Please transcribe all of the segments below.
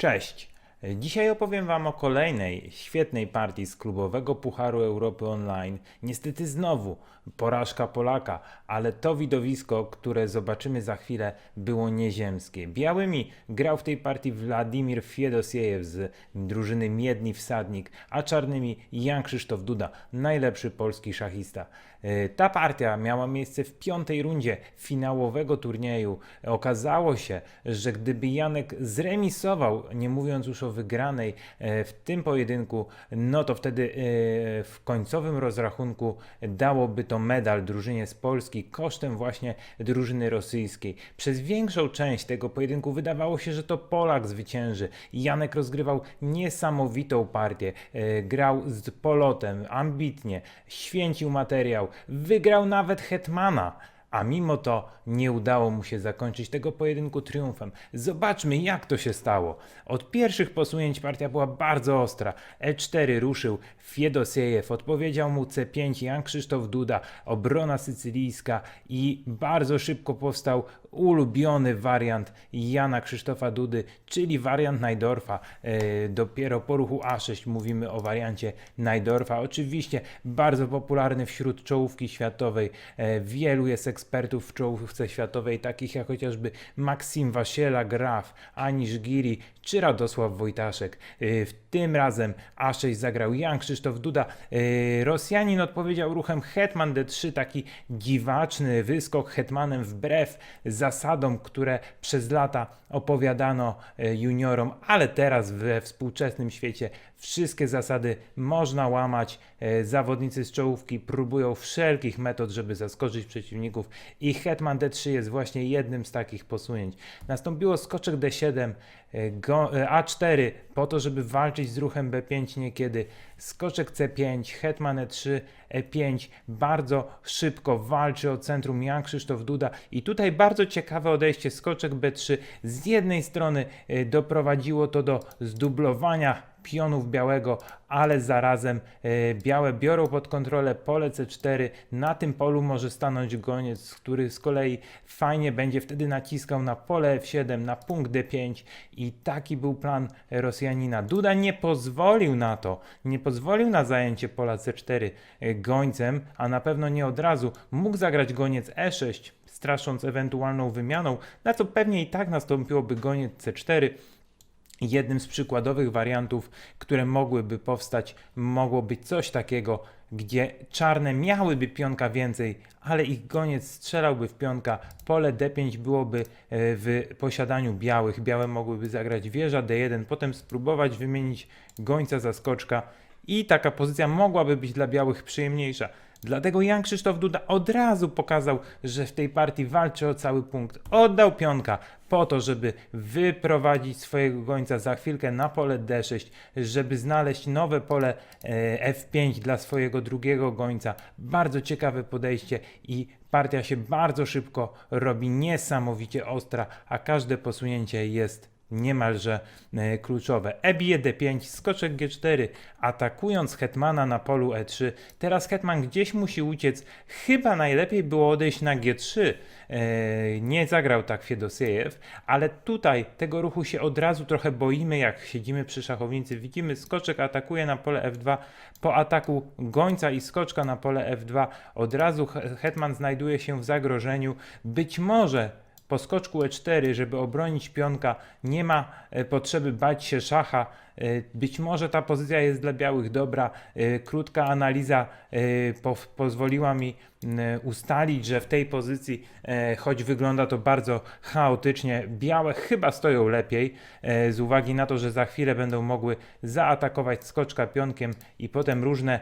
Cześć! Dzisiaj opowiem Wam o kolejnej świetnej partii z klubowego Pucharu Europy Online. Niestety znowu porażka Polaka, ale to widowisko, które zobaczymy za chwilę, było nieziemskie. Białymi grał w tej partii Władimir Fiedosiejew z drużyny Miedni Wsadnik, a czarnymi Jan Krzysztof Duda, najlepszy polski szachista. E, Ta partia miała miejsce w piątej rundzie finałowego turnieju. Okazało się, że gdyby Janek zremisował, nie mówiąc już o wygranej e, w tym pojedynku, no to wtedy e, w końcowym rozrachunku dałoby to medal drużynie z Polski kosztem właśnie drużyny rosyjskiej. Przez większą część tego pojedynku wydawało się, że to Polak zwycięży. Janek rozgrywał niesamowitą partię. Grał z polotem, ambitnie, święcił materiał, wygrał nawet Hetmana. A mimo to nie udało mu się zakończyć tego pojedynku triumfem. Zobaczmy, jak to się stało. Od pierwszych posunięć partia była bardzo ostra. E4 ruszył Fiedosiejew, odpowiedział mu C5 Jan Krzysztof Duda, obrona sycylijska i bardzo szybko powstał ulubiony wariant Jana Krzysztofa Dudy, czyli wariant Najdorfa. E, dopiero po ruchu A6 mówimy o wariancie Najdorfa. Oczywiście bardzo popularny wśród czołówki światowej. E, wielu jest ekspertów w czołówce światowej, takich jak chociażby Maksim Wasiela, Graf, Anisz Giri czy Radosław Wojtaszek. E, w tym razem A6 zagrał Jan Krzysztof Duda. Rosjanin odpowiedział ruchem Hetman D3, taki dziwaczny wyskok Hetmanem wbrew zasadom, które przez lata opowiadano e, juniorom, ale teraz we współczesnym świecie wszystkie zasady można łamać. E, Zawodnicy z czołówki próbują wszelkich metod, żeby zaskoczyć przeciwników i Hetman D3 jest właśnie jednym z takich posunięć. Nastąpiło skoczek D7, e, e, A4 po to, żeby walczyć z ruchem B5 niekiedy, skoczek C5, Hetman E3, E5 bardzo szybko walczy o centrum Jan Krzysztof Duda. I tutaj bardzo ciekawe odejście, skoczek B3 z jednej strony doprowadziło to do zdublowania pionów białego, ale zarazem e, białe biorą pod kontrolę pole C4. Na tym polu może stanąć goniec, który z kolei fajnie będzie wtedy naciskał na pole F7, na punkt D5 i taki był plan Rosjanina. Duda nie pozwolił na to, nie pozwolił na zajęcie pola C4 e, gońcem, a na pewno nie od razu. Mógł zagrać goniec E6, strasząc ewentualną wymianą, na co pewnie i tak nastąpiłoby goniec C4. Jednym z przykładowych wariantów, które mogłyby powstać, mogło być coś takiego, gdzie czarne miałyby pionka więcej, ale ich goniec strzelałby w pionka, pole D5 byłoby e, w posiadaniu białych, białe mogłyby zagrać wieża D1, potem spróbować wymienić gońca za skoczka i taka pozycja mogłaby być dla białych przyjemniejsza. Dlatego Jan Krzysztof Duda od razu pokazał, że w tej partii walczy o cały punkt. Oddał pionka po to, żeby wyprowadzić swojego gońca za chwilkę na pole D6, żeby znaleźć nowe pole e, F5 dla swojego drugiego gońca. Bardzo ciekawe podejście i partia się bardzo szybko robi niesamowicie ostra, a każde posunięcie jest niemalże e, kluczowe. E bije D5, skoczek G4, atakując hetmana na polu E3. Teraz hetman gdzieś musi uciec. Chyba najlepiej było odejść na G3. E, nie zagrał tak Fiedosiejew, ale tutaj tego ruchu się od razu trochę boimy, jak siedzimy przy szachownicy. Widzimy, skoczek atakuje na pole F2. Po ataku gońca i skoczka na pole F2 od razu he- hetman znajduje się w zagrożeniu. Być może po skoczku E4, żeby obronić pionka, nie ma e, potrzeby bać się szacha. E, Być może ta pozycja jest dla białych dobra. E, Krótka analiza po, pozwoliła mi ustalić, że w tej pozycji, choć wygląda to bardzo chaotycznie, białe chyba stoją lepiej, z uwagi na to, że za chwilę będą mogły zaatakować skoczka pionkiem i potem różne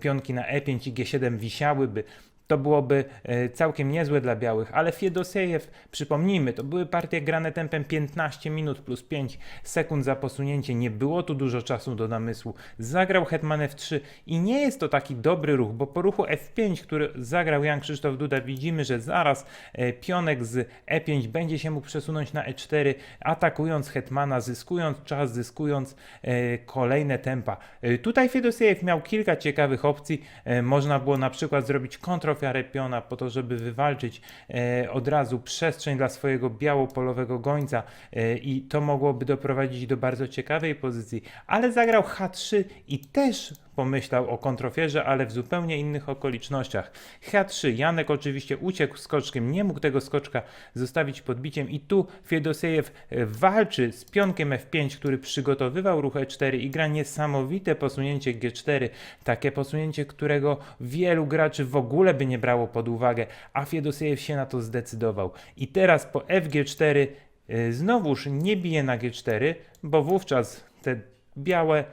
pionki na E5 i G7 wisiałyby. To byłoby e, całkiem niezłe dla białych, ale Fiedosiejew, przypomnijmy, to były partie grane tempem 15 minut plus 5 sekund za posunięcie, nie było tu dużo czasu do namysłu. Zagrał Hetman F3 i nie jest to taki dobry ruch, bo po ruchu F5, który zagrał Jan Krzysztof Duda, widzimy, że zaraz e, pionek z E5 będzie się mógł przesunąć na E4, atakując Hetmana, zyskując czas, zyskując e, kolejne tempa. Tutaj Fiedosiejew miał kilka ciekawych opcji, można było na przykład zrobić kontro piona po to, żeby wywalczyć e, od razu przestrzeń dla swojego białopolowego gońca e, i to mogłoby doprowadzić do bardzo ciekawej pozycji, ale zagrał H3 i też pomyślał o kontrofierze, ale w zupełnie innych okolicznościach. H3, Janek oczywiście uciekł skoczkiem, nie mógł tego skoczka zostawić podbiciem i tu Fiedosiejew e, walczy z pionkiem F5, który przygotowywał ruch E4 i gra niesamowite posunięcie G4, takie posunięcie, którego wielu graczy w ogóle by nie brało pod uwagę, a Fiedosiejew się na to zdecydował. I teraz po FG4 e, znowuż nie bije na G4, bo wówczas te białe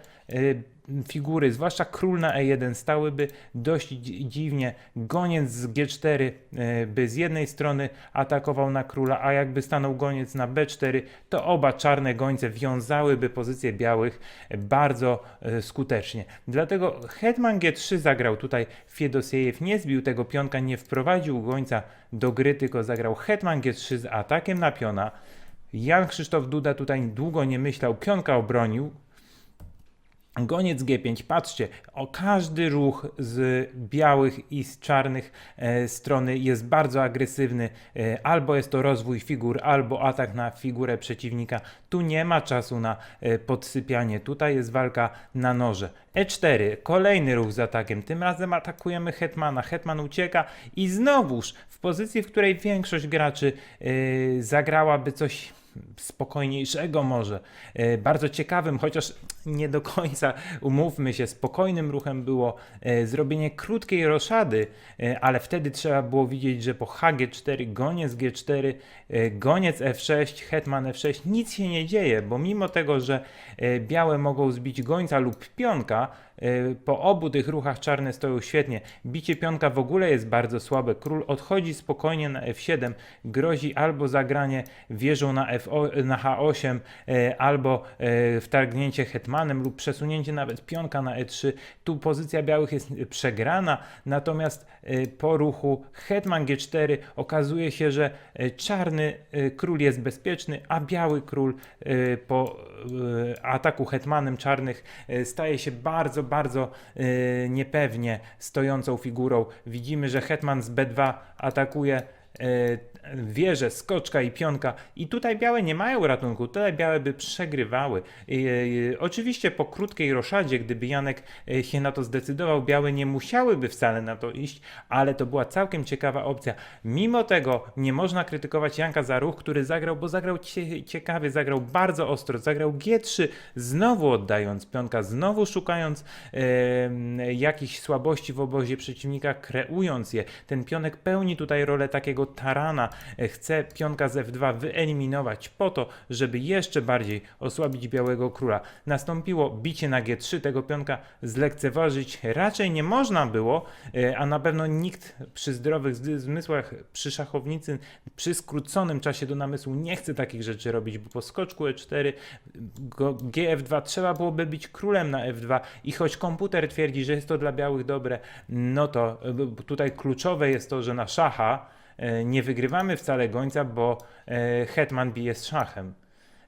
figury, zwłaszcza król na E1, stałyby dość dzi- dziwnie. Goniec z G4 y, by z jednej strony atakował na króla, a jakby stanął goniec na B4, to oba czarne gońce wiązałyby pozycję białych bardzo y, skutecznie. Dlatego hetman G3 zagrał tutaj Fiedosiejew, nie zbił tego pionka, nie wprowadził gońca do gry, tylko zagrał hetman G3 z atakiem na piona. Jan Krzysztof Duda tutaj długo nie myślał, pionka obronił. Goniec G5, patrzcie, o każdy ruch z białych i z czarnych e, strony jest bardzo agresywny. E, albo jest to rozwój figur, albo atak na figurę przeciwnika. Tu nie ma czasu na e, podsypianie, tutaj jest walka na noże. E4, kolejny ruch z atakiem, tym razem atakujemy Hetmana. Hetman ucieka i znowuż w pozycji, w której większość graczy e, zagrałaby coś spokojniejszego może, e, bardzo ciekawym, chociaż nie do końca, umówmy się, spokojnym ruchem było e, zrobienie krótkiej roszady, e, ale wtedy trzeba było widzieć, że po HG4, goniec G4, e, goniec F6, hetman F6, nic się nie dzieje, bo mimo tego, że białe mogą zbić gońca lub pionka, po obu tych ruchach czarne stoją świetnie. Bicie pionka w ogóle jest bardzo słabe. Król odchodzi spokojnie na F7, grozi albo zagranie wieżą na, F8, na H8, e, albo wtargnięcie hetmanem lub przesunięcie nawet pionka na E3. Tu pozycja białych jest przegrana, natomiast e, po ruchu hetman G4 okazuje się, że e, czarny e, król jest bezpieczny, a biały król po ataku hetmanem czarnych staje się bardzo, bardzo niepewnie stojącą figurą. Widzimy, że hetman z B2 atakuje wieże, skoczka i pionka i tutaj białe nie mają ratunku, tutaj białe by przegrywały. Oczywiście po krótkiej roszadzie, gdyby Janek e, się na to zdecydował, białe nie musiałyby wcale na to iść, ale to była całkiem ciekawa opcja. Mimo tego nie można krytykować Janka za ruch, który zagrał, bo zagrał cie, ciekawie, zagrał bardzo ostro, zagrał G3, znowu oddając pionka, znowu szukając e, jakichś słabości w obozie przeciwnika, kreując je. Ten pionek pełni tutaj rolę takiego tarana, chce pionka z F2 wyeliminować po to, żeby jeszcze bardziej osłabić białego króla. Nastąpiło bicie na G3, tego pionka zlekceważyć raczej nie można było, e, a na pewno nikt przy zdrowych zmysłach, przy szachownicy, przy skróconym czasie do namysłu nie chce takich rzeczy robić, bo po skoczku E4 go- GF2 trzeba byłoby bić królem na F2 i choć komputer twierdzi, że jest to dla białych dobre, no to e, tutaj kluczowe jest to, że na szacha nie wygrywamy wcale gońca, bo e, hetman bije z szachem.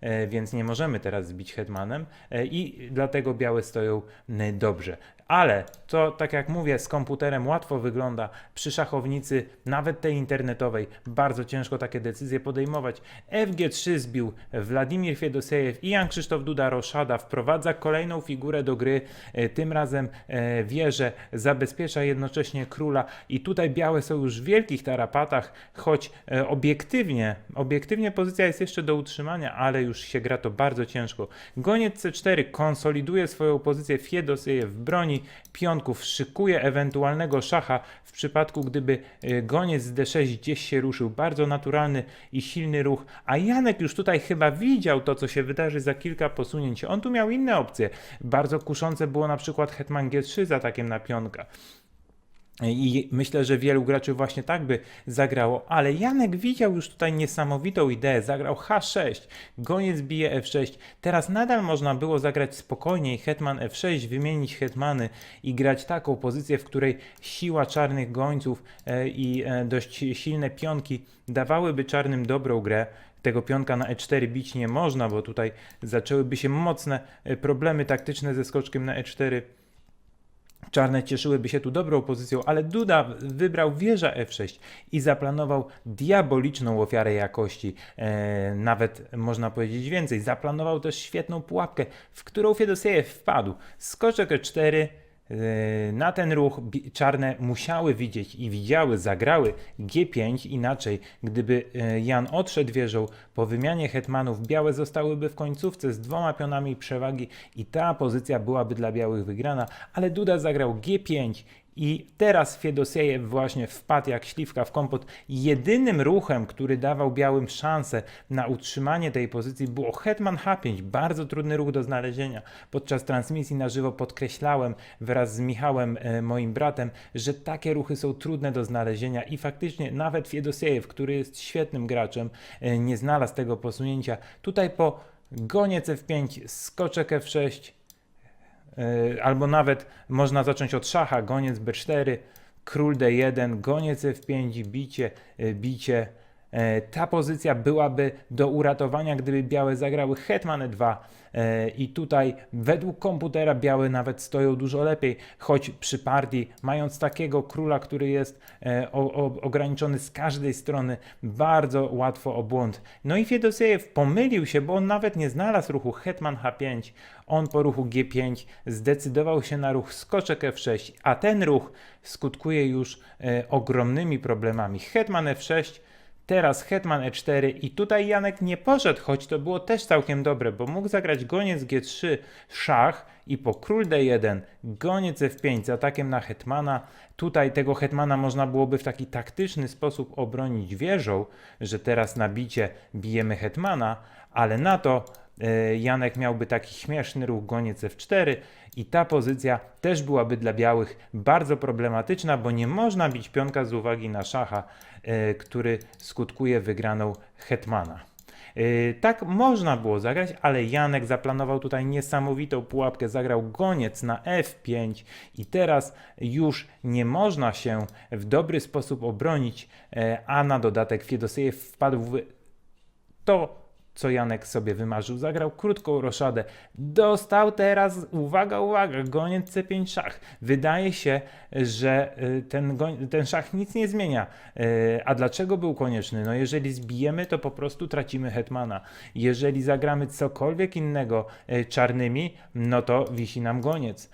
E, Więc nie możemy teraz zbić hetmanem e, i dlatego białe stoją dobrze. Ale to, tak jak mówię, z komputerem łatwo wygląda. Przy szachownicy, nawet tej internetowej, bardzo ciężko takie decyzje podejmować. FG3 zbił Władimir Fiedosejew i Jan Krzysztof Duda Roszada. Wprowadza kolejną figurę do gry. E, Tym razem e, wieże zabezpiecza jednocześnie króla. I tutaj białe są już w wielkich tarapatach, choć e, obiektywnie, obiektywnie pozycja jest jeszcze do utrzymania, ale już się gra to bardzo ciężko. Goniec C4 konsoliduje swoją pozycję Fiedosejew w broni pionków, szykuje ewentualnego szacha w przypadku, gdyby e, goniec z D6 gdzieś się ruszył. Bardzo naturalny i silny ruch, a Janek już tutaj chyba widział to, co się wydarzy za kilka posunięć. On tu miał inne opcje. Bardzo kuszące było na przykład hetman G3 z atakiem na pionka. I myślę, że wielu graczy właśnie tak by zagrało, ale Janek widział już tutaj niesamowitą ideę. Zagrał H6, goniec bije F6. Teraz nadal można było zagrać spokojniej, hetman F6, wymienić hetmany i grać taką pozycję, w której siła czarnych gońców e, i e, dość silne pionki dawałyby czarnym dobrą grę. Tego pionka na E4 bić nie można, bo tutaj zaczęłyby się mocne e, problemy taktyczne ze skoczkiem na E4. Czarne cieszyłyby się tu dobrą pozycją, ale Duda wybrał wieża F6 i zaplanował diaboliczną ofiarę jakości. E, nawet można powiedzieć więcej. Zaplanował też świetną pułapkę, w którą Fedosiejew wpadł. Skoczek E4. E, Na ten ruch czarne musiały widzieć i widziały, zagrały G5, inaczej gdyby e, Jan odszedł wieżą po wymianie hetmanów, białe zostałyby w końcówce z dwoma pionami przewagi i ta pozycja byłaby dla białych wygrana, ale Duda zagrał G5 i teraz Fiedosiejew właśnie wpadł jak śliwka w kompot. Jedynym ruchem, który dawał białym szansę na utrzymanie tej pozycji było hetman H5. Bardzo trudny ruch do znalezienia. Podczas transmisji na żywo podkreślałem wraz z Michałem, e, moim bratem, że takie ruchy są trudne do znalezienia i faktycznie nawet Fiedosiejew, który jest świetnym graczem, e, nie znalazł tego posunięcia. Tutaj po goniec F5, skoczek F6, E, albo nawet można zacząć od szacha, goniec B4, król D1, goniec F5, bicie, e, bicie. E, Ta pozycja byłaby do uratowania, gdyby białe zagrały hetman E2 E, i tutaj według komputera białe nawet stoją dużo lepiej, choć przy partii mając takiego króla, który jest e, o, o, ograniczony z każdej strony, bardzo łatwo o błąd. No i Fiedosiejew pomylił się, bo on nawet nie znalazł ruchu hetman H5, on po ruchu G5 zdecydował się na ruch skoczek F6, a ten ruch skutkuje już ogromnymi problemami. Hetman F6, teraz hetman E4 i tutaj Janek nie poszedł, choć to było też całkiem dobre, bo mógł zagrać goniec G3, szach i po król D1, goniec F5 z atakiem na hetmana. Tutaj tego hetmana można byłoby w taki taktyczny sposób obronić wieżą, że teraz na bicie bijemy hetmana, ale na to Janek miałby taki śmieszny ruch goniec F4 i ta pozycja też byłaby dla białych bardzo problematyczna, bo nie można bić pionka z uwagi na szacha, e, który skutkuje wygraną hetmana. E, Tak można było zagrać, ale Janek zaplanował tutaj niesamowitą pułapkę. Zagrał goniec na F5 i teraz już nie można się w dobry sposób obronić, e, a na dodatek Fiedosiejew wpadł w to, co Janek sobie wymarzył. Zagrał krótką roszadę. Dostał teraz, uwaga, uwaga, goniec C5 szach. Wydaje się, że y, ten, ten szach nic nie zmienia. Y, A dlaczego był konieczny? No jeżeli zbijemy, to po prostu tracimy hetmana. Jeżeli zagramy cokolwiek innego y, czarnymi, no to wisi nam goniec.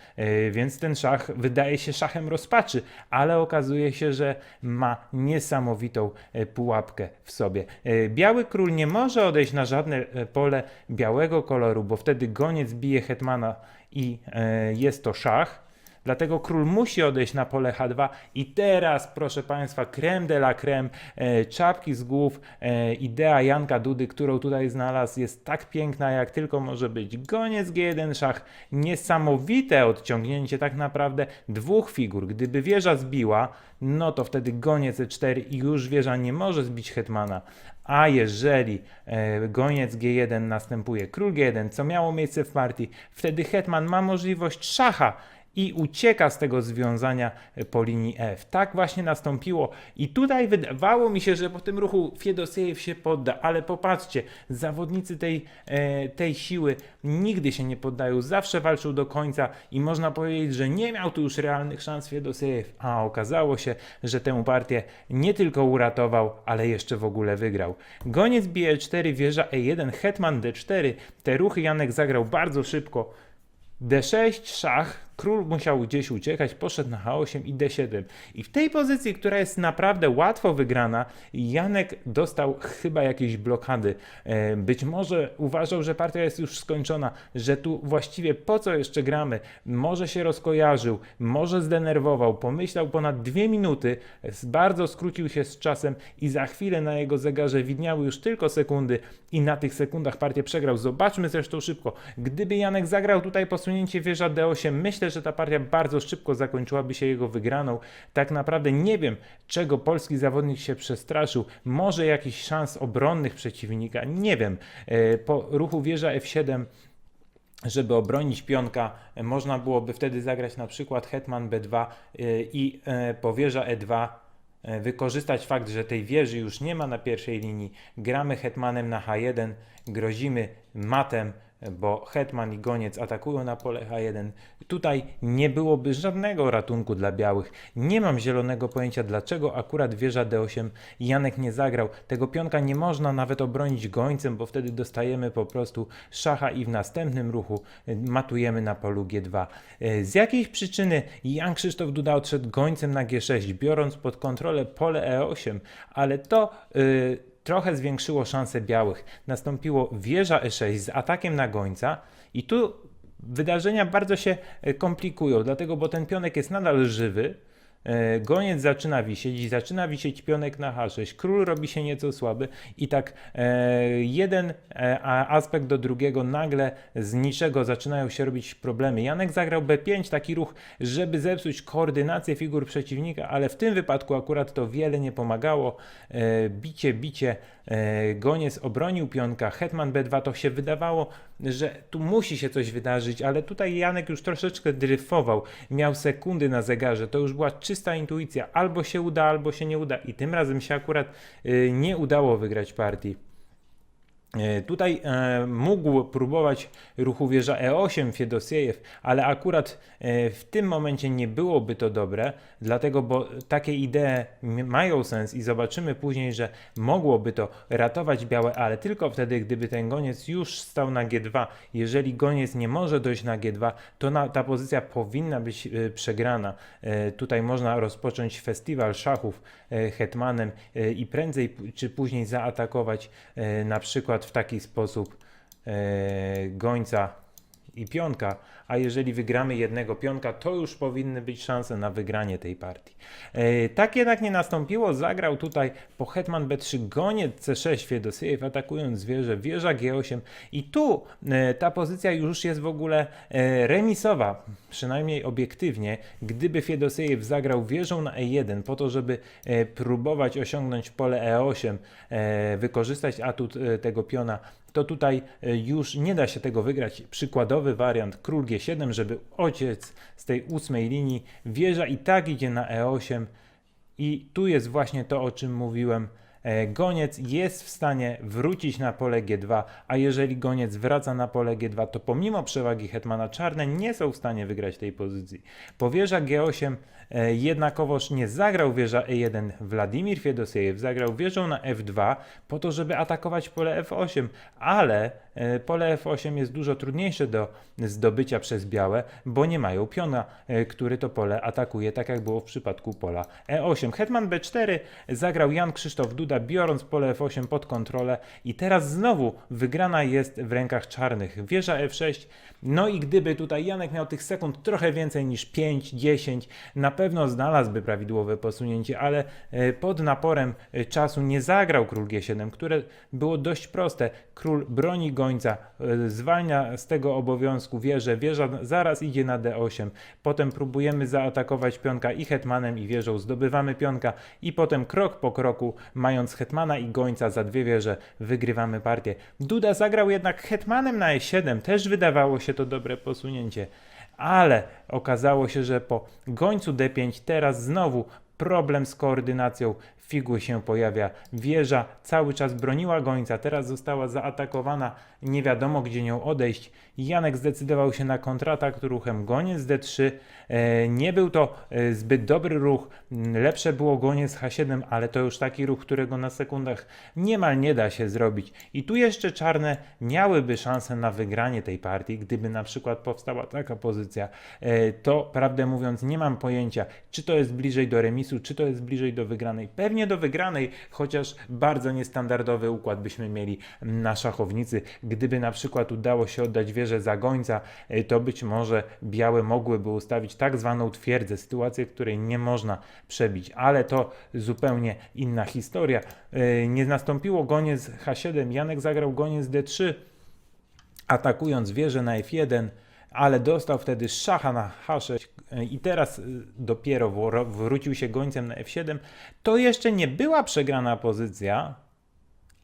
Więc ten szach wydaje się szachem rozpaczy, ale okazuje się, że ma niesamowitą pułapkę w sobie. Biały król nie może odejść na żadne e, pole białego koloru, bo wtedy goniec bije hetmana i e, jest to szach. Dlatego król musi odejść na pole H2 i teraz, proszę Państwa, creme de la creme, e, czapki z głów, e, idea Janka Dudy, którą tutaj znalazł, jest tak piękna, jak tylko może być. Goniec G1 szach, niesamowite odciągnięcie tak naprawdę dwóch figur. Gdyby wieża zbiła, no to wtedy goniec E4 i już wieża nie może zbić hetmana. A jeżeli e, goniec G1 następuje król G1, co miało miejsce w partii, wtedy hetman ma możliwość szacha i ucieka z tego związania e, po linii F. Tak właśnie nastąpiło i tutaj wydawało mi się, że po tym ruchu Fiedosiejew się podda, ale popatrzcie, zawodnicy tej, e, tej siły nigdy się nie poddają, zawsze walczą do końca i można powiedzieć, że nie miał tu już realnych szans Fiedosiejew, a okazało się, że tę partię nie tylko uratował, ale jeszcze w ogóle wygrał. Goniec bije 4 wieża E1, hetman D4, te ruchy Janek zagrał bardzo szybko, D6, szach, król musiał gdzieś uciekać, poszedł na H8 i D7. I w tej pozycji, która jest naprawdę łatwo wygrana, Janek dostał chyba jakieś blokady. E, Być może uważał, że partia jest już skończona, że tu właściwie po co jeszcze gramy? Może się rozkojarzył, może zdenerwował, pomyślał ponad dwie minuty, bardzo skrócił się z czasem i za chwilę na jego zegarze widniały już tylko sekundy i na tych sekundach partię przegrał. Zobaczmy zresztą szybko. Gdyby Janek zagrał tutaj posunięcie wieża D8, myślę, że ta partia bardzo szybko zakończyłaby się jego wygraną. Tak naprawdę nie wiem, czego polski zawodnik się przestraszył. Może jakichś szans obronnych przeciwnika, nie wiem. E, Po ruchu wieża F7 żeby obronić pionka, e, można byłoby wtedy zagrać na przykład hetman b2 e, i po wieża e2 e, wykorzystać fakt, że tej wieży już nie ma na pierwszej linii. Gramy hetmanem na h1, grozimy matem bo hetman i goniec atakują na pole H1. Tutaj nie byłoby żadnego ratunku dla białych. Nie mam zielonego pojęcia, dlaczego akurat wieża D8 Janek nie zagrał. Tego pionka nie można nawet obronić gońcem, bo wtedy dostajemy po prostu szacha i w następnym ruchu y, matujemy na polu G2. Y, Z jakiejś przyczyny Jan Krzysztof Duda odszedł gońcem na G6, biorąc pod kontrolę pole E8, ale to y, trochę zwiększyło szanse białych. Nastąpiło wieża E6 z atakiem na gońca i tu wydarzenia bardzo się e, komplikują, dlatego, bo ten pionek jest nadal żywy. E, Goniec zaczyna wisieć zaczyna wisieć pionek na H6. Król robi się nieco słaby i tak e, jeden e, aspekt do drugiego nagle z niczego zaczynają się robić problemy. Janek zagrał B5, taki ruch, żeby zepsuć koordynację figur przeciwnika, ale w tym wypadku akurat to wiele nie pomagało. Bicie, bicie, goniec obronił pionka, hetman B2, to się wydawało, że tu musi się coś wydarzyć, ale tutaj Janek już troszeczkę dryfował, miał sekundy na zegarze, to już była czysta intuicja, albo się uda, albo się nie uda. I tym razem się akurat y, nie udało wygrać partii. E, Tutaj e, mógł próbować ruchu wieża E8 Fiedosiejew, ale akurat e, w tym momencie nie byłoby to dobre, dlatego bo takie idee mają sens i zobaczymy później, że mogłoby to ratować białe, ale tylko wtedy, gdyby ten goniec już stał na G2. Jeżeli goniec nie może dojść na G2, to na, ta pozycja powinna być e, przegrana. E, Tutaj można rozpocząć festiwal szachów e, hetmanem e, i prędzej czy później zaatakować e, na przykład w taki sposób e, gońca i pionka, a jeżeli wygramy jednego pionka, to już powinny być szanse na wygranie tej partii. E, tak jednak nie nastąpiło, zagrał tutaj po hetman b3 goniec c6 Fiedosiejew atakując wieżę, wieża g8 i tu e, ta pozycja już jest w ogóle e, remisowa, przynajmniej obiektywnie, gdyby Fiedosiejew zagrał wieżą na e1 po to, żeby e, próbować osiągnąć pole e8, e, wykorzystać atut e, tego piona, to tutaj e, już nie da się tego wygrać. Przykładowy wariant król G7, żeby ociec z tej ósmej linii. Wieża i tak idzie na E8 i tu jest właśnie to, o czym mówiłem. E, Goniec jest w stanie wrócić na pole G2, a jeżeli goniec wraca na pole G2, to pomimo przewagi hetmana czarne nie są w stanie wygrać tej pozycji. Po wieża G8 e, jednakowoż nie zagrał wieża E1 Władimir Fiedosiejew, zagrał wieżą na F2 po to, żeby atakować pole F8, ale e, pole F8 jest dużo trudniejsze do zdobycia przez białe, bo nie mają piona, który to pole atakuje, tak jak było w przypadku pola E8. Hetman B4 zagrał Jan Krzysztof Duda, biorąc pole F8 pod kontrolę. I teraz znowu wygrana jest w rękach czarnych. Wieża F6, no i gdyby tutaj Janek miał tych sekund trochę więcej niż 5, 10, na pewno znalazłby prawidłowe posunięcie, ale e, pod naporem e, czasu nie zagrał król G7, które było dość proste. Król broni gońca, e, zwalnia z tego obowiązku wieżę, wieża zaraz idzie na D8, potem próbujemy zaatakować pionka i hetmanem i wieżą, zdobywamy pionka i potem krok po kroku, mając hetmana i gońca za dwie wieże, wygrywamy partię. Duda zagrał jednak hetmanem na E7, też wydawało się to dobre posunięcie, ale okazało się, że po gońcu D5 teraz znowu problem z koordynacją figur się pojawia. Wieża cały czas broniła gońca, teraz została zaatakowana, nie wiadomo gdzie nią odejść. Janek zdecydował się na kontratak ruchem goniec D3. E, nie był to e, zbyt dobry ruch, lepsze było goniec H7, ale to już taki ruch, którego na sekundach niemal nie da się zrobić. I tu jeszcze czarne miałyby szansę na wygranie tej partii, gdyby na przykład powstała taka pozycja. E, to prawdę mówiąc nie mam pojęcia, czy to jest bliżej do remisu, czy to jest bliżej do wygranej. Pewnie do wygranej, chociaż bardzo niestandardowy układ byśmy mieli na szachownicy. Gdyby na przykład udało się oddać wieżę za gońca, e, to być może białe mogłyby ustawić tak zwaną twierdzę, sytuację, której nie można przebić, ale to zupełnie inna historia. E, Nie nastąpiło goniec H7, Janek zagrał goniec D3, atakując wieżę na F1, ale dostał wtedy szacha na H6 e, i teraz y, dopiero wrócił się gońcem na F7. To jeszcze nie była przegrana pozycja,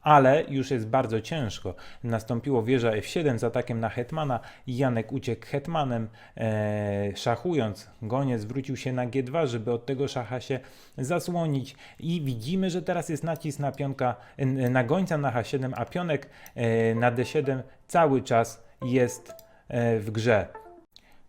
ale już jest bardzo ciężko. Nastąpiło wieża F7 z atakiem na hetmana. Janek uciekł hetmanem, e, szachując. Goniec wrócił się na G2, żeby od tego szacha się zasłonić. I widzimy, że teraz jest nacisk na pionka, na gońca na H7, a pionek e, na D7 cały czas jest e, w grze.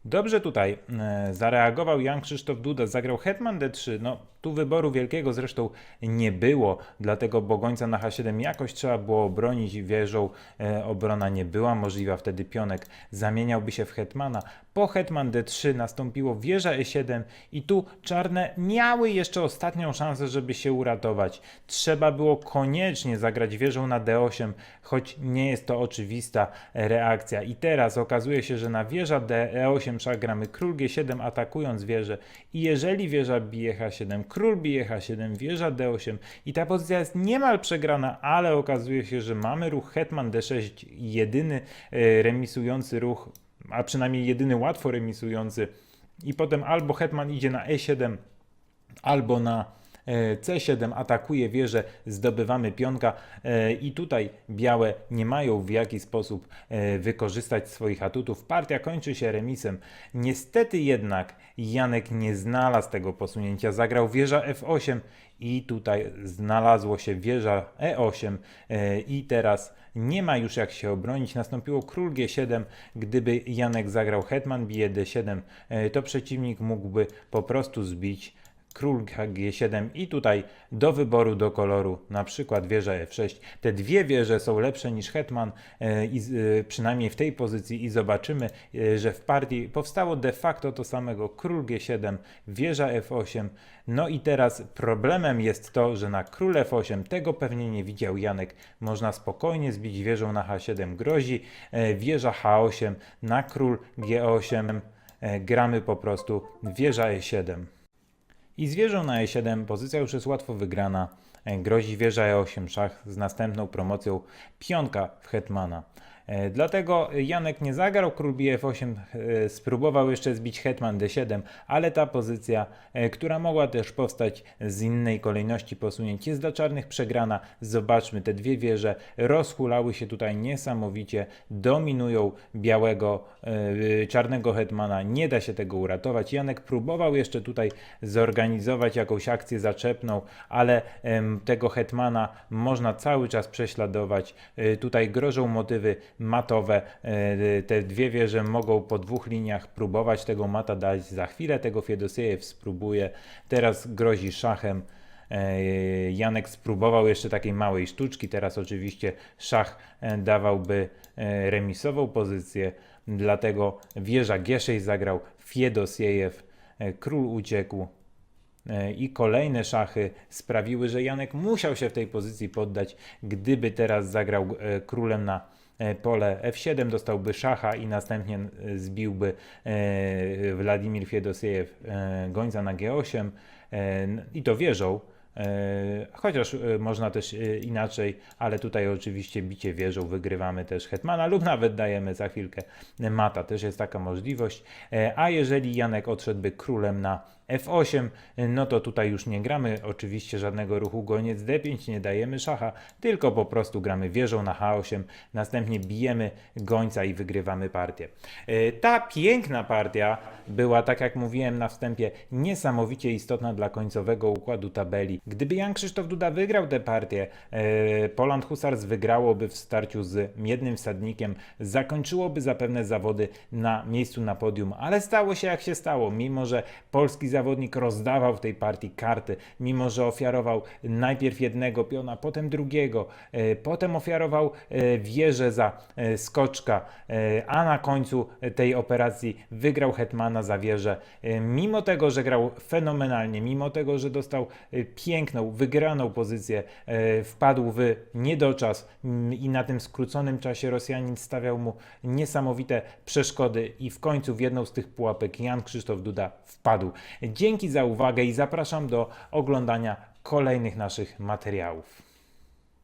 Dobrze tutaj e, zareagował Jan Krzysztof Duda, zagrał Hetman D3. No, tu wyboru wielkiego zresztą nie było, dlatego Bogońca na H7 jakoś trzeba było obronić wieżą. E, obrona nie była możliwa, wtedy pionek zamieniałby się w Hetmana. Po Hetman D3 nastąpiło wieża E7 i tu czarne miały jeszcze ostatnią szansę, żeby się uratować. Trzeba było koniecznie zagrać wieżą na D8, choć nie jest to oczywista reakcja. I teraz okazuje się, że na wieża D8 szach gramy król G7 atakując wieżę i jeżeli wieża bije H7, król bije H7, wieża D8 i ta pozycja jest niemal przegrana, ale okazuje się, że mamy ruch Hetman D6, jedyny e, remisujący ruch, a przynajmniej jedyny łatwo remisujący. I potem albo Hetman idzie na E7, albo na C7 atakuje wieżę, zdobywamy pionka e, i tutaj białe nie mają w jaki sposób e, wykorzystać swoich atutów. Partia kończy się remisem. Niestety jednak Janek nie znalazł tego posunięcia. Zagrał wieża F8 i tutaj znalazło się wieża E8 e, i teraz nie ma już jak się obronić. Nastąpiło król G7. Gdyby Janek zagrał hetman bije D7, e, to przeciwnik mógłby po prostu zbić król G7 i tutaj do wyboru do koloru, na przykład wieża F6. Te dwie wieże są lepsze niż hetman, e, e, przynajmniej w tej pozycji i zobaczymy, e, że w partii powstało de facto to samego król G7, wieża F8. No i teraz problemem jest to, że na król F8 tego pewnie nie widział Janek. Można spokojnie zbić wieżą na H7 grozi, wieża H8 na król G8 e, gramy po prostu wieża E7. I z wieżą na E7 pozycja już jest łatwo wygrana. E, Grozi wieża E8 szach z następną promocją pionka w hetmana. E, Dlatego Janek nie zagrał król bije F8, e, spróbował jeszcze zbić hetman D7, ale ta pozycja, e, która mogła też powstać z innej kolejności posunięć, jest dla czarnych przegrana. Zobaczmy, te dwie wieże rozhulały się tutaj niesamowicie, dominują białego, czarnego hetmana, nie da się tego uratować. Janek próbował jeszcze tutaj zorganizować jakąś akcję zaczepną, ale tego hetmana można cały czas prześladować. Tutaj grożą motywy matowe. E, Te dwie wieże mogą po dwóch liniach próbować tego mata dać. Za chwilę tego Fiedosiejew spróbuje. Teraz grozi szachem. E, Janek spróbował jeszcze takiej małej sztuczki. Teraz oczywiście szach e, dawałby remisową pozycję. Dlatego wieża G6 zagrał Fiedosiejew. Król uciekł. I kolejne szachy sprawiły, że Janek musiał się w tej pozycji poddać. Gdyby teraz zagrał królem na pole F7, dostałby szacha i następnie e, zbiłby e, Władimir Fiedosiejew e, gońca na G8 e, n- i to wieżą. E, Chociaż e, można też e, inaczej, ale tutaj oczywiście bicie wieżą wygrywamy też hetmana lub nawet dajemy za chwilkę mata. Też jest taka możliwość. E, A jeżeli Janek odszedłby królem na F8, no to tutaj już nie gramy oczywiście żadnego ruchu goniec D5, nie dajemy szacha, tylko po prostu gramy wieżą na H8, następnie bijemy gońca i wygrywamy partię. E, Ta piękna partia była, tak jak mówiłem na wstępie, niesamowicie istotna dla końcowego układu tabeli. Gdyby Jan Krzysztof Duda wygrał tę partię, e, Poland Husars wygrałoby w starciu z jednym wsadnikiem, zakończyłoby zapewne zawody na miejscu na podium, ale stało się jak się stało, mimo że polski zawodnik rozdawał w tej partii karty, mimo że ofiarował najpierw jednego piona, potem drugiego, e, potem ofiarował e, wieżę za e, skoczka, a na końcu tej operacji wygrał Hetmana za wieżę. Mimo tego, że grał fenomenalnie, mimo tego, że dostał piękną, wygraną pozycję, wpadł w niedoczas i na tym skróconym czasie Rosjanin stawiał mu niesamowite przeszkody i w końcu w jedną z tych pułapek Jan Krzysztof Duda wpadł. Dzięki za uwagę i zapraszam do oglądania kolejnych naszych materiałów.